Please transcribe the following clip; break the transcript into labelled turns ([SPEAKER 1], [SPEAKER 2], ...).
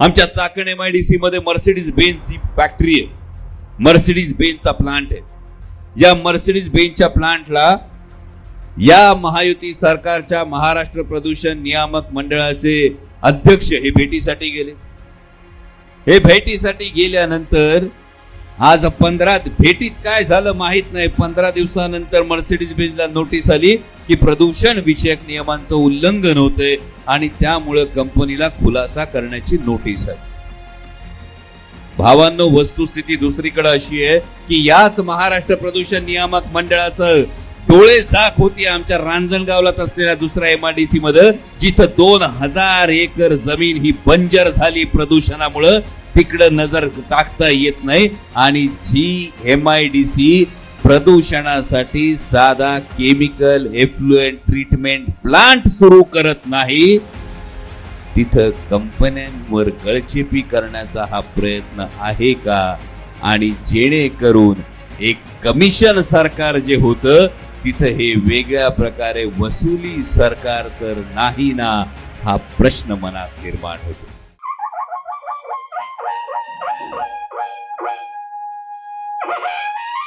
[SPEAKER 1] आमच्या Chakan M I D C मध्ये Mercedes Benz ही फॅक्टरी आहे. मर्सिडीज बेन्सचा प्लांट आहे. या मर्सिडीज बेन्सच्या प्लांटला या महायुती सरकारच्या महाराष्ट्र प्रदूषण नियामक मंडळाचे अध्यक्ष हे भेटीसाठी गेले. हे भेटीसाठी गेल्यानंतर आज पंधरा भेटीत काय झालं माहीत नाही. पंधरा दिवसानंतर मर्सिडीज बेंजला नोटीस आली की प्रदूषण विषयक नियमांचं उल्लंघन होतंय आणि त्यामुळं कंपनीला खुलासा करण्याची नोटीस आहे. भावांनो वस्तुस्थिती दुसरीकडे अशी आहे की याच महाराष्ट्र प्रदूषण नियामक मंडळाचं डोळे साख होती आमच्या रांजणगावलाच असलेल्या दुसऱ्या एमआयडीसी मध्ये जिथं दोन हजार एकर जमीन ही बंजर झाली प्रदूषणामुळं. तिकडं नजर टाकता येत नाही. आणि जी एम आय डी सी प्रदूषणासाठी साधा केमिकल एफ्लुएंट ट्रीटमेंट प्लांट सुरू करत नाही तिथं कंपन्यांवर गळचेपी करण्याचा हा प्रयत्न आहे का? आणि जेणेकरून एक कमिशन सरकार जे होतं तिथं हे वेगळ्या प्रकारे वसुली सरकार तर नाही ना हा प्रश्न मनात निर्माण होतो. Woo!